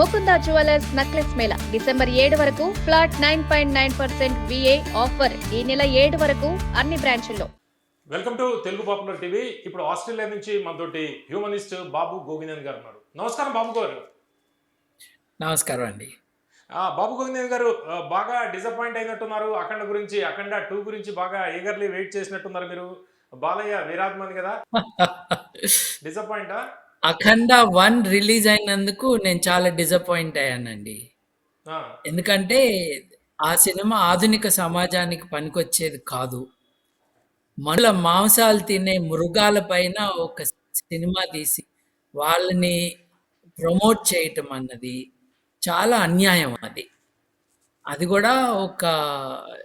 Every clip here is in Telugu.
Mukunda jewellers necklace mela December ఏడు వరకు flat nine point nine percent VA offer ఈ నెల ఏడు వరకు అన్ని బ్రాంచుల్లో. Welcome to Telugu popular TV. ఇప్పుడు ఆస్ట్రేలియా నుంచి మనతోటి హ్యూమనిస్ట్ బాబు గోవిందన్ గారు ఉన్నారు. నమస్కారం బాబు గారు. నమస్కారం అండి. ఆ, బాబు గోవిందన్ గారు బాగా డిసప్పాయింట్ అయినట్టున్నారు. అఖండ గురించి అఖండ టూ గురించి బాగా ఈగర్లీ వెయిట్ చేసినట్టున్నారు మీరు. బాలయ్య వీరాత్మని కదా? డిసప్పాయింటా అఖండ వన్ రిలీజ్ అయినందుకు నేను చాలా డిసప్పాయింట్ అయ్యానండి. ఎందుకంటే ఆ సినిమా ఆధునిక సమాజానికి పనికొచ్చేది కాదు. మనుల మాంసాలు తినే మృగాల పైన ఒక సినిమా తీసి వాళ్ళని ప్రమోట్ చేయటం అన్నది చాలా అన్యాయం అది. అది కూడా ఒక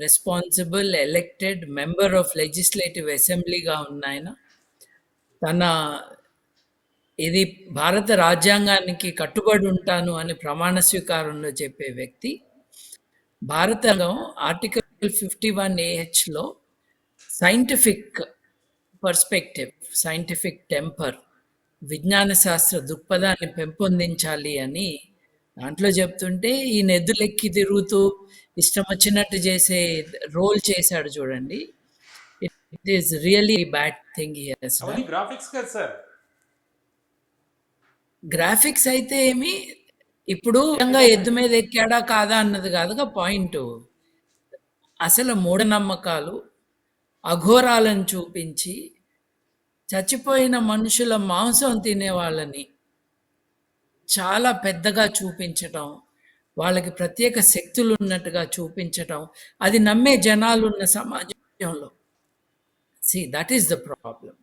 responsible elected member of legislative అసెంబ్లీగా ఉన్న ఆయన తన ఇది భారత రాజ్యాంగానికి కట్టుబడి ఉంటాను అని ప్రమాణ స్వీకారంలో చెప్పే వ్యక్తి భారతంలో ఆర్టికల్ ఫిఫ్టీ వన్ ఏహెచ్లో సైంటిఫిక్ పర్స్పెక్టివ్ సైంటిఫిక్ టెంపర్ విజ్ఞాన శాస్త్ర దృక్పథాన్ని పెంపొందించాలి అని దాంట్లో చెప్తుంటే ఈ నెద్దులెక్కి తిరుగుతూ ఇష్టం వచ్చినట్టు చేసే రోల్ చేశాడు చూడండి. It is really bad thing here sir graphics కదా సార్ గ్రాఫిక్స్ అయితే ఏమి? ఇప్పుడు నిజంగా ఎద్దు మీద ఎక్కాడా కాదా అన్నది కాదుగా పాయింట్ అసలు మూఢనమ్మకాలు అఘోరాలను చూపించి చచ్చిపోయిన మనుషుల మాంసం తినే వాళ్ళని చాలా పెద్దగా చూపించటం వాళ్ళకి ప్రత్యేక శక్తులు ఉన్నట్టుగా చూపించటం అది నమ్మే జనాలు ఉన్న సమాజంలో. See that is the problem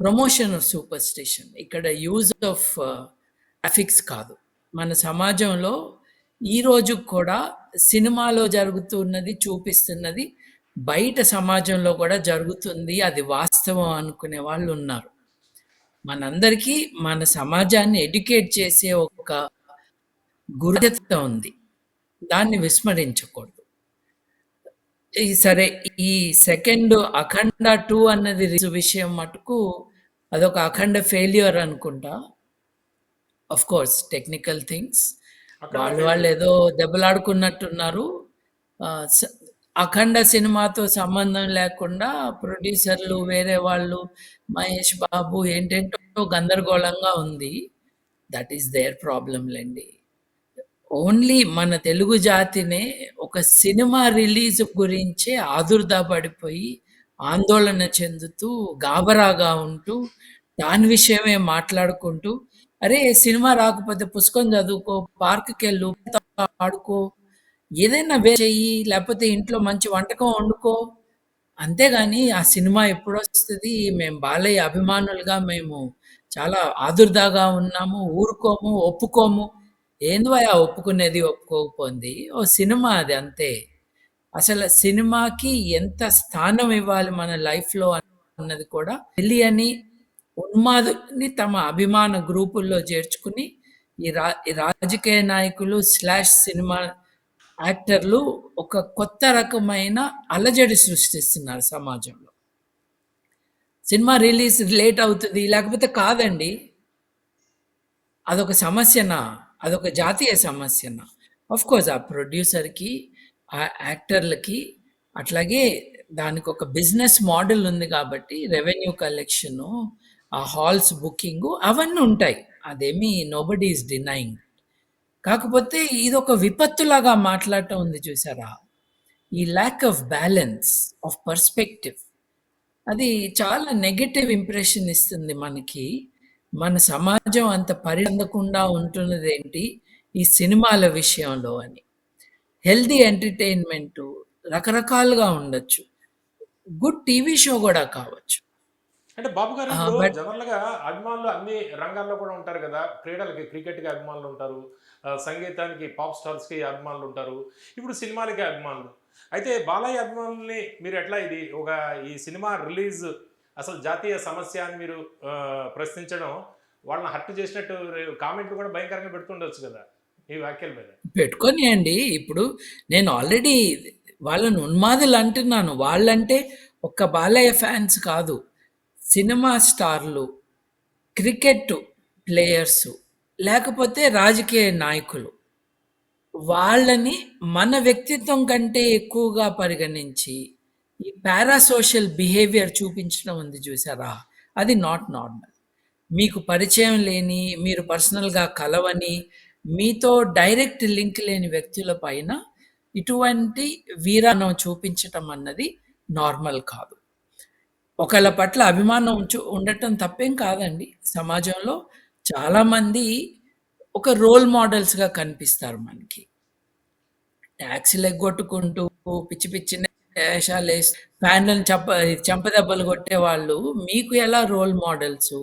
promotion of superstition ఇక్కడ యూజ్ ఆఫ్ అఫిక్స్ కాదు. మన సమాజంలో ఈ కూడా సినిమాలో జరుగుతున్నది చూపిస్తున్నది బయట సమాజంలో కూడా జరుగుతుంది. అది వాస్తవం అనుకునే వాళ్ళు ఉన్నారు. మనందరికీ మన సమాజాన్ని ఎడ్యుకేట్ చేసే ఒక గురుత ఉంది. దాన్ని విస్మరించకూడదు. ఈ సరే ఈ సెకండ్ అఖండ టూ అన్నది విషయం మటుకు అదొక అఖండ ఫెయిల్యూర్ అనుకుంటా. ఆఫ్ కోర్స్ టెక్నికల్ థింగ్స్ వాళ్ళు వాళ్ళు ఏదో దెబ్బలాడుకున్నట్టున్నారు. అఖండ సినిమాతో సంబంధం లేకుండా ప్రొడ్యూసర్లు వేరే వాళ్ళు మహేష్ బాబు ఏంటంటో గందరగోళంగా ఉంది. దట్ ఈస్ దేర్ ప్రాబ్లం లేండి. ఓన్లీ మన తెలుగు జాతినే ఒక సినిమా రిలీజ్ గురించే ఆదుర్దా పడిపోయి ఆందోళన చెందుతూ గాబరాగా ఉంటూ దాని విషయమే మాట్లాడుకుంటూ అరే సినిమా రాకపోతే పుస్తకం చదువుకో పార్క్కి వెళ్ళు ఆడుకో ఏదైనా వే చెయ్యి లేకపోతే ఇంట్లో మంచి వంటకం వండుకో. అంతేగాని ఆ సినిమా ఎప్పుడు వస్తుంది మేము బాలయ్య అభిమానులుగా మేము చాలా ఆదుర్దాగా ఉన్నాము ఊరుకోము ఒప్పుకోము. ఏందివా ఒప్పుకునేది ఒప్పుకోకపోయింది ఓ సినిమా అది అంతే. అసలు సినిమాకి ఎంత స్థానం ఇవ్వాలి మన లైఫ్లో అన్నది కూడా తెలియని ఉన్మాదుని తమ అభిమాన గ్రూపుల్లో చేర్చుకుని ఈ రా ఈ రాజకీయ నాయకులు స్లాష్ సినిమా యాక్టర్లు ఒక కొత్త రకమైన అలజడి సృష్టిస్తున్నారు సమాజంలో. సినిమా రిలీజ్ లేట్ అవుతుంది లేకపోతే కాదండి. అదొక సమస్యనా? అదొక జాతీయ సమస్యనా? ఆఫ్ కోర్స్ ఆ ప్రొడ్యూసర్కి ఆ యాక్టర్లకి అట్లాగే దానికి ఒక బిజినెస్ మోడల్ ఉంది కాబట్టి రెవెన్యూ కలెక్షను ఆ హాల్స్ బుకింగ్ అవన్నీ ఉంటాయి. అదేమి నోబడి ఈస్ డినైయింగ్ కాకపోతే ఇది ఒక విపత్తులాగా మాట్లాడటం ఉంది చూసారా? ఈ lack of balance of perspective అది చాలా నెగటివ్ ఇంప్రెషన్ ఇస్తుంది మనకి. మన సమాజం అంత పరిందకుండా ఉంటున్నది ఏంటి ఈ సినిమాల విషయంలో అని. హెల్దీ ఎంటర్టైన్మెంట్ రకరకాలుగా ఉండొచ్చు. గుడ్ టీవీ షో కూడా కావచ్చు. అంటే బాబు గారు జనరల్గా అభిమానులు అన్ని రంగాల్లో కూడా ఉంటారు కదా. క్రీడలకి క్రికెట్కి అభిమానులు ఉంటారు. సంగీతానికి పాప్ స్టార్స్కి అభిమానులు ఉంటారు. ఇప్పుడు సినిమాలకి అభిమానులు. అయితే బాలయ్య అభిమానుల్ని మీరు ఎట్లా ఇది ఒక ఈ సినిమా రిలీజ్ అసలు జాతీయ సమస్య అని మీరు ప్రశ్నించడం వాళ్ళని హర్ట్ చేసినట్టు కామెంట్లు కూడా భయంకరంగా పెడుతుండొచ్చు కదా ఈ వ్యాఖ్యల మీద. పెట్టుకొనియండి ఇప్పుడు నేను ఆల్రెడీ వాళ్ళని ఉన్మాదులు అంటున్నాను. వాళ్ళంటే ఒక్క బాలయ్య ఫ్యాన్స్ కాదు. సినిమా స్టార్లు క్రికెట్ ప్లేయర్స్ లేకపోతే రాజకీయ నాయకులు. వాళ్ళని మన వ్యక్తిత్వం కంటే ఎక్కువగా పరిగణించి, ఈ పారాసోషల్ బిహేవియర్ చూపించడం ఉంది చూసారా? అది నాట్ నార్మల్. మీకు పరిచయం లేని, మీరు పర్సనల్‌గా కలవని, మీతో డైరెక్ట్ లింక్ లేని వ్యక్తుల పైన ఇటువంటి వీరానం చూపించటం అన్నది నార్మల్ కాదు. ఒకళ్ళ పట్ల అభిమానం ఉంచు ఉండటం తప్పేం కాదండి. సమాజంలో చాలామంది ఒక రోల్ మోడల్స్‌గా కనిపిస్తారు మనకి. టాక్సీలు ఎగ్గొట్టుకుంటూ పిచ్చి పిచ్చి వేషాలేసి ఫ్యాన్‌లను చంప చెంపదెబ్బలు కొట్టేవాళ్ళు మీకు ఎలా రోల్ మోడల్సు?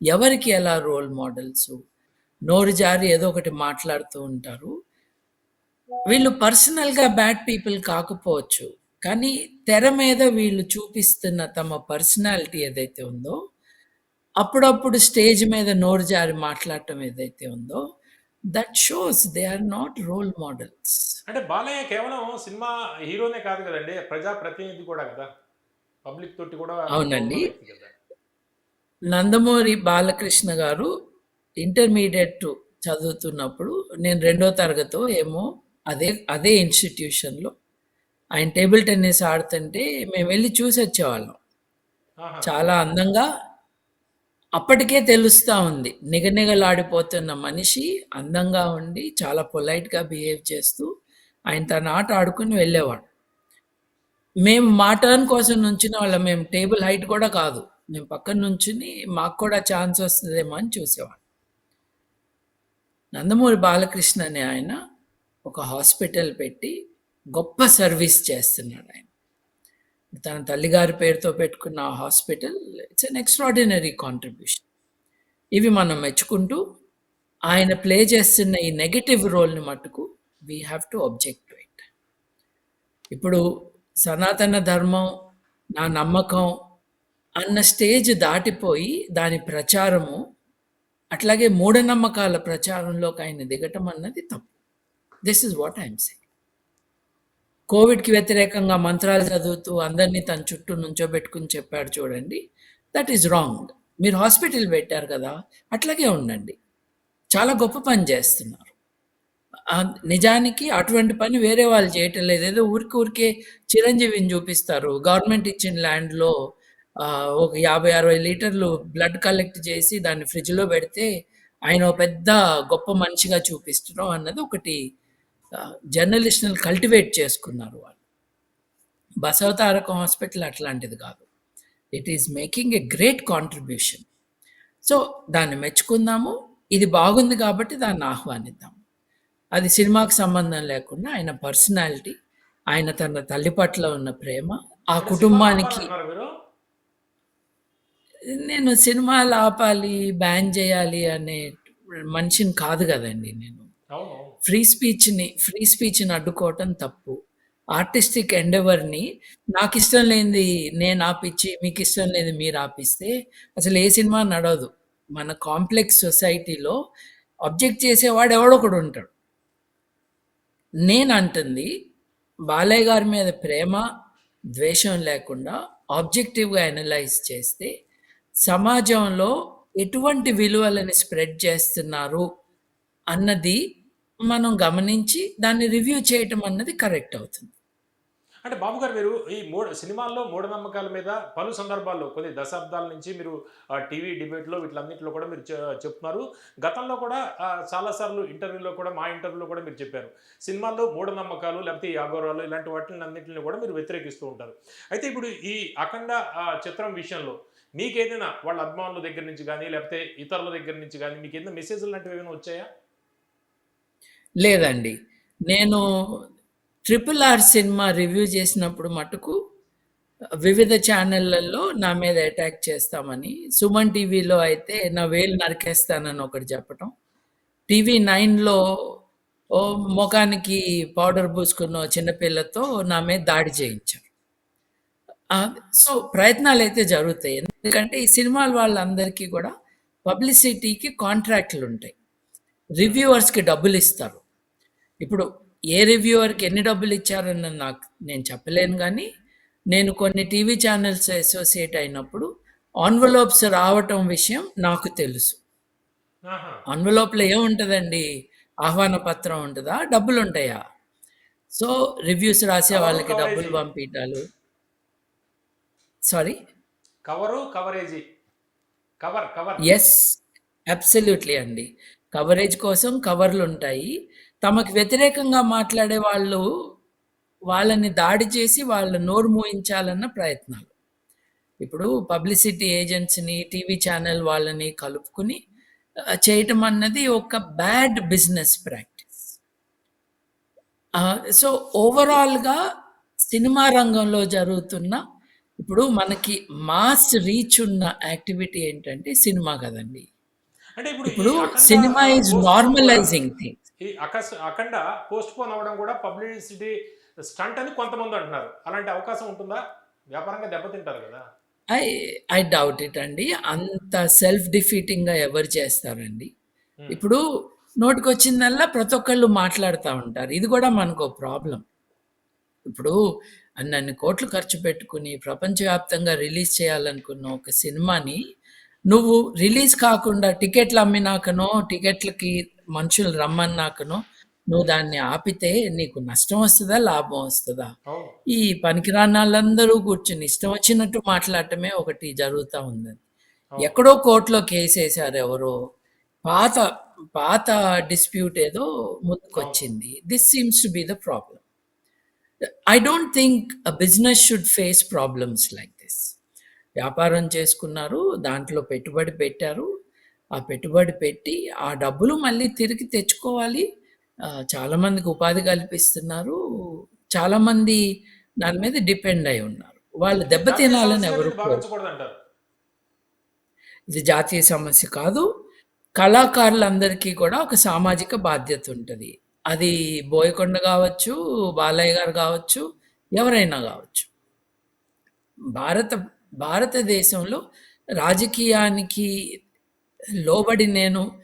ఎవరికి ఎలా రోల్ మోడల్సు? నోరు జారి ఏదో ఒకటి మాట్లాడుతూ ఉంటారు. వీళ్ళు పర్సనల్‌గా బ్యాడ్ పీపుల్ కాకపోవచ్చు. కానీ తెర మీద వీళ్ళు చూపిస్తున్న తమ పర్సనాలిటీ ఏదైతే ఉందో, అప్పుడప్పుడు స్టేజ్ మీద నోరు జారి మాట్లాడటం ఏదైతే ఉందో, that shows they are not role models. అంటే బాలయ్య కేవలం సినిమా హీరోనే కాదు కదండీ! ప్రజా ప్రతినిధి కూడా కదా! పబ్లిక్ తోటి కూడా అవునండి. నందమూరి బాలకృష్ణ గారు ఇంటర్మీడియేట్ చదువుతున్నప్పుడు నేను రెండో తరగతో ఏమో అదే అదే ఇన్‌స్టిట్యూషన్‌లో ఆయన టేబుల్ టెన్నిస్ ఆడుతుంటే మేమెళ్ళి చూసొచ్చేవాళ్ళం. ఆహా! చాలా అందంగా అప్పటికే తెలుస్తా ఉంది. నిగనిగలాడిపోతున్న మనిషి అందంగా ఉండి, చాలా పొలైట్‌గా బిహేవ్ చేస్తూ, ఆయన తన ఆట ఆడుకొని వెళ్ళేవాడు. మేము మా టర్న్ కోసం నుంచునేవాళ్ళం. మేము టేబుల్ హైట్ కూడా కాదు. మేము పక్కన నుంచుని మాకు కూడా ఛాన్స్ వస్తదేమో అని చూసేవాళ్ళం. నందమూరి బాలకృష్ణ అనే ఆయన ఒక హాస్పిటల్ పెట్టి గొప్ప సర్వీస్ చేస్తున్నాడాయన. తన తల్లిగారి పేరుతో పెట్టుకున్న ఆ hospital it's an extraordinary contribution. ఇవి మనం మెచ్చుకుంటూ, ఆయన ప్లే చేస్తున్న ఈ నెగటివ్ రోల్‌ని మట్టుకు we have to object to it. ఇప్పుడు సనాతన ధర్మం, నా నమ్మకం అన్న స్టేజ్ దాటిపోయి దాని ప్రచారము, అట్లాగే మూఢనమ్మకాల ప్రచారంలోకి ఆయన దిగటం అన్నది తప్పు. This is what I'm saying కోవిడ్‌కి వ్యతిరేకంగా మంత్రాలు చదువుతూ అందరిని తన చుట్టూ నుంచోబెట్టుకొని చెప్పాడు చూడండి. That is wrong. మీరు హాస్పిటల్ పెట్టారు కదా! అట్లాగే ఉండండి. చాలా గొప్ప పని చేస్తున్నారు. నిజానికి అటువంటి పని వేరే వాళ్ళు చేయటం లేదు. ఏదో ఊరికి ఊరికే చిరంజీవిని చూపిస్తారు. గవర్నమెంట్ ఇచ్చిన ల్యాండ్‌లో ఒక 50, 60 లీటర్లు బ్లడ్ కలెక్ట్ చేసి దాన్ని ఫ్రిడ్జ్‌లో పెడితే ఆయన పెద్ద గొప్ప మనిషిగా చూపిస్తున్నాం అన్నది ఒకటి ఆహ్, జర్నలిస్ట్‌ని కల్టివేట్ చేసుకున్నారు వాళ్ళు. బసవతారకం హాస్పిటల్ అట్లాంటిది కాదు. It is making a great contribution. So, దాన్ని మెచ్చుకుందాము. ఇది బాగుంది కాబట్టి దాన్ని ఆహ్వానిద్దాం. అది సినిమాకి సంబంధం లేకుండా ఆయన పర్సనాలిటీ, ఆయన తన తల్లి పట్ల ఉన్న ప్రేమ, ఆ కుటుంబానికి? నేను సినిమాలు ఆపాలి, బ్యాన్ చేయాలి అనే మనిషిని కాదు కదండీ నేను. ఫ్రీ స్పీచ్‌ని ఫ్రీ స్పీచ్‌ని అడ్డుకోవటం తప్పు. ఆర్టిస్టిక్ ఎండెవర్‌ని నాకు ఇష్టం లేనిది నేను ఆపిచ్చి, మీకు ఇష్టం లేనిది మీరు ఆపిస్తే అసలు ఏ సినిమా నడవదు. మన కాంప్లెక్స్ సొసైటీలో అబ్జెక్ట్ చేసేవాడు ఎవడో ఒకడు ఉంటాడు. నేనంటుంది బాలయ్య గారి మీద ప్రేమ, ద్వేషం లేకుండా ఆబ్జెక్టివ్‌గా అనలైజ్ చేస్తే సమాజంలో ఎటువంటి విలువలని స్ప్రెడ్ చేస్తున్నారు అన్నది మనం గమనించి దాన్ని రివ్యూ చేయటం అన్నది కరెక్ట్ అవుతుంది. అంటే బాబు గారు మీరు ఈ మూఢ సినిమాల్లో మూఢనమ్మకాల మీద పలు సందర్భాల్లో కొన్ని దశాబ్దాల నుంచి మీరు టీవీ డిబేట్‌లో వీటిలన్నింటిలో కూడా మీరు చెప్తున్నారు. గతంలో కూడా చాలాసార్లు చాలా సార్లు ఇంటర్వ్యూలో కూడా మా ఇంటర్వ్యూలో కూడా మీరు చెప్పారు. సినిమాల్లో మూఢనమ్మకాలు లేకపోతే ఈ ఇలాంటి వాటిని అన్నింటిని కూడా మీరు వ్యతిరేకిస్తూ ఉంటారు. అయితే ఇప్పుడు ఈ అఖండ చిత్రం విషయంలో మీకేదైనా వాళ్ళ అభిమానుల దగ్గర నుంచి కానీ లేకపోతే ఇతరుల దగ్గర నుంచి కానీ మీకు ఏదైనా మెసేజ్‌లు లాంటివి ఏమైనా వచ్చాయా? లేదండి. నేను 'ట్రిపుల్ ఆర్' సినిమా రివ్యూ చేసినప్పుడు మటుకు వివిధ ఛానళ్ళల్లో నా మీద అటాక్ చేస్తామని, సుమన్ టీవీలో అయితే నా వేలు నరికేస్తానని ఒకటి చెప్పటం. టీవీ నైన్లో ఓ ముఖానికి పౌడర్ పూసుకున్న చిన్నపిల్లతో నా మీద దాడి చేయించారు. సో ప్రయత్నాలు అయితే జరుగుతాయి. ఎందుకంటే ఈ సినిమాల వాళ్ళందరికీ కూడా పబ్లిసిటీకి కాంట్రాక్ట్లు ఉంటాయి రివ్యూవర్స్‌కి డబ్బులిస్తారు. ఇప్పుడు ఏ రివ్యూవర్‌కి ఎన్ని డబ్బులిచ్చారన్నది నాకు నేను చెప్పలేను గానీ, నేను కొన్ని టీవీ ఛానెల్స్ అసోసియేట్ అయినప్పుడు ఎన్వలప్స్ రావటం విషయం నాకు తెలుసు. ఆహా. ఎన్వలప్‌లో ఏముంటదండి? ఆహ్వాన పత్రం ఉంటదా? డబ్బులుంటాయా? సో, రివ్యూస్ రాసే వాళ్ళకి డబ్బులు. పంపియటాలు. Sorry? Cover coverage cover cover yes. Absolutely అండి. కవరేజ్ కోసం కవర్లుంటాయి. తమకు వ్యతిరేకంగా మాట్లాడే వాళ్ళు వాళ్ళని దాడి చేసి వాళ్ళ నోరు మూయించాలన్న ప్రయత్నాలు. ఇప్పుడు పబ్లిసిటీ ఏజెంట్స్‌ని, టీవీ ఛానల్ వాళ్ళని కలుపుకొని చేయటం అన్నది ఒక బ్యాడ్ బిజినెస్ ప్రాక్టీస్. సో, ఓవరాల్‌గా సినిమా రంగంలో జరుగుతున్న ఇప్పుడు మనకి మాస్ రీచ్ ఉన్న యాక్టివిటీ ఏంటంటే సినిమా కదండీ! అంటే ఇప్పుడు సినిమా కూడా నార్మలైజింగ్ థింగ్స్. ఈ అకస్ అఖండ పోస్ట్ పోన్ అవ్వడం కూడా పబ్లిసిటీ స్టంట్ అని కొంతమంది అంటున్నారు అలాంటి అవకాశం ఉంటుందా వ్యాపారంగా దెబ్బతింటారు కదా ఐ ఐ డౌట్ ఇట్ అండి. అంత సెల్ఫ్ డిఫీటింగ్‌గా ఎవరు చేస్తారండి? ఉమ్. ఇప్పుడు నోటికొచ్చిందల్లా ప్రతి ఒక్కళ్ళు మాట్లాడుతా ఉంటారు. ఇది కూడా మనకో ప్రాబ్లమ్. ఇప్పుడు అన్నన్ని కోట్లు ఖర్చు పెట్టుకొని ప్రపంచవ్యాప్తంగా రిలీజ్ చేయాలనుకున్న ఒక సినిమాని నువ్వు రిలీజ్ కాకుండా టికెట్లు అమ్మినాకనో, టికెట్లకి మనుషులు రమ్మన్నాకనో నువ్వు దాన్ని ఆపితే నీకు నష్టం వస్తదా? లాభం వస్తదా? ఈ పనికిరానాళ్ళందరూ కూర్చొని ఇష్టం వచ్చినట్టు మాట్లాడటమే ఒకటి జరుగుతా. అవును. ఎక్కడో కోర్టులో కేసేశారు ఎవరో. పాత పాత డిస్ప్యూట్ ఏదో ముందుకొచ్చింది. This seems to be the problem. I don't think a business should face problems like. వ్యాపారం చేసుకున్నారు. దాంట్లో పెట్టుబడి పెట్టారు. ఆ పెట్టుబడి పెట్టి ఆ డబ్బులు మళ్ళీ తిరిగి తెచ్చుకోవాలి. చాలామందికి ఉపాధి కల్పిస్తున్నారు. చాలామంది దాని మీద డిపెండ్ అయి ఉన్నారు. వాళ్ళు దెబ్బతినాలని ఎవరు ఇది జాతీయ సమస్య కాదు. కళాకారులందరికీ కూడా ఒక సామాజిక బాధ్యత ఉంటది. అది బోయకొండ గావచ్చు, బాలయ్య గారు గావచ్చు, ఎవరైనా గావచ్చు. భారత భారతదేశంలో రాజకీయానికి లోబడి నేను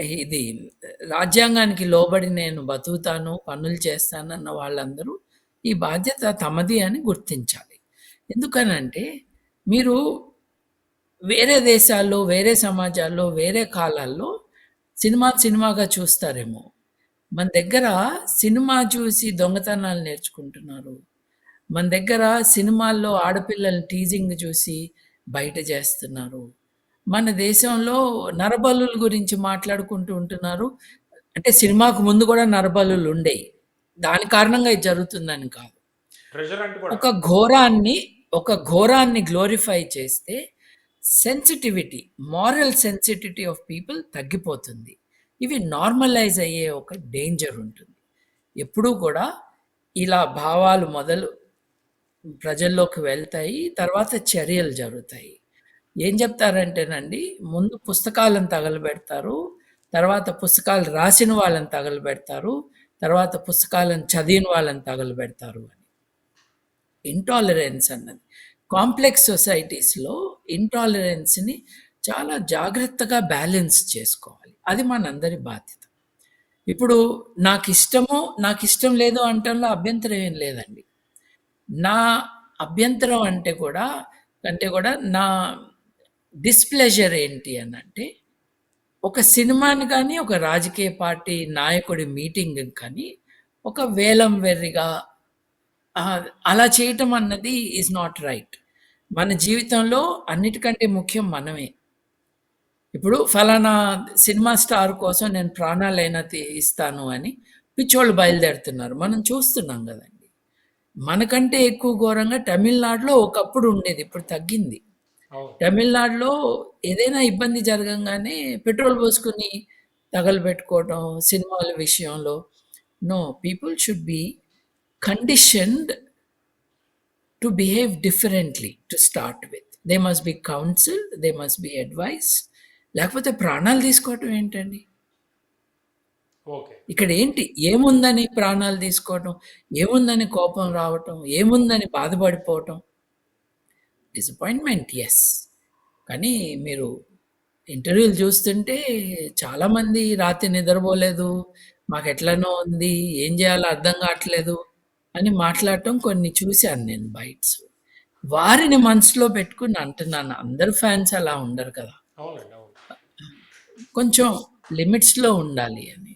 ఇది రాజ్యాంగానికి లోబడి నేను బతుకుతాను, పనులు చేస్తానన్న వాళ్ళందరూ ఈ బాధ్యత తమది అని గుర్తించాలి. ఎందుకనంటే మీరు వేరే దేశాల్లో, వేరే సమాజాల్లో, వేరే కాలాల్లో సినిమా సినిమాగా చూస్తారేమో. మన దగ్గర సినిమా చూసి దొంగతనాలు నేర్చుకుంటున్నారు. మన దగ్గర సినిమాల్లో ఆడపిల్లల్ని టీజింగ్ చూసి బయట చేస్తున్నారు. మన దేశంలో నరబలుల గురించి మాట్లాడుకుంటూ ఉంటున్నారు. అంటే సినిమాకు ముందు కూడా నరబలులు ఉండేయి. దాని కారణంగా ఇది జరుగుతుందని కాదు. ఒక ఘోరాన్ని ఒక ఘోరాన్ని గ్లోరిఫై చేస్తే sensitivity, moral sensitivity of people తగ్గిపోతుంది. ఇవి నార్మలైజ్ అయ్యే ఒక డేంజర్ ఉంటుంది. ఎప్పుడూ కూడా ఇలా భావాలు మొదలు ప్రజల్లోకి వెళ్తాయి. తర్వాత చర్యలు జరుగుతాయి. ఏం చెప్తారంటేనండి ముందు పుస్తకాలను తగలబెడతారు. తర్వాత పుస్తకాలు రాసిన వాళ్ళని తగలబెడతారు. తర్వాత పుస్తకాలను చదివిన వాళ్ళని తగలబెడతారు అని. ఇంటాలరెన్స్ అన్నది. కాంప్లెక్స్ సొసైటీస్‌లో ఇంటాలరెన్స్‌ని చాలా జాగ్రత్తగా బ్యాలెన్స్ చేసుకోవాలి. అది మనందరి బాధ్యత. ఇప్పుడు నాకు ఇష్టమో నాకు ఇష్టం లేదో అంటే అభ్యంతరం ఏం లేదండి. నా అభ్యంతరం అంటే కూడా అంటే కూడా నా డిస్‌ప్లెజర్ ఏంటి అని అంటే ఒక సినిమాని కానీ, ఒక రాజకీయ పార్టీ నాయకుడి మీటింగ్ కానీ ఒక వేలం వెర్రిగా అలా చేయటం అన్నది ఈజ్ నాట్ రైట్. మన జీవితంలో అన్నిటికంటే ముఖ్యం మనమే. ఇప్పుడు ఫలానా సినిమా స్టార్ కోసం నేను ప్రాణాలైనా ఇస్తాను అని పిచ్చోళ్ళు బయలుదేరుతున్నారు. మనం చూస్తున్నాం కదండి మనకంటే ఎక్కువ ఘోరంగా తమిళనాడులో ఒకప్పుడు ఉండేది. ఇప్పుడు తగ్గింది. తమిళనాడులో ఏదైనా ఇబ్బంది జరగంగానే పెట్రోల్ పోసుకొని తగలబెట్టుకోవటం సినిమాల విషయంలో. No people should be conditioned to behave differently to start with. They must be counselled. They must be advised. లేకపోతే ప్రాణాలు తీసుకోవటం ఏంటండి? ఇక్కడ ఏంటి? ఏముందని ప్రాణాలు తీసుకోవటం? ఏముందని కోపం రావటం? ఏముందని బాధపడిపోవటం? Disappointment yes. కానీ మీరు ఇంటర్వ్యూలు చూస్తుంటే చాలామంది రాత్రి నిద్రపోలేదు. మాకెట్లనో ఉంది. ఏం చేయాలో అర్థం కావట్లేదు అని మాట్లాడటం కొన్ని చూశాను నేను బైట్స్. వారిని మనసులో పెట్టుకొని అంటున్నాను. అందరు ఫ్యాన్స్ అలా ఉండరు కదా! కొంచెం లిమిట్స్‌లో ఉండాలి అని.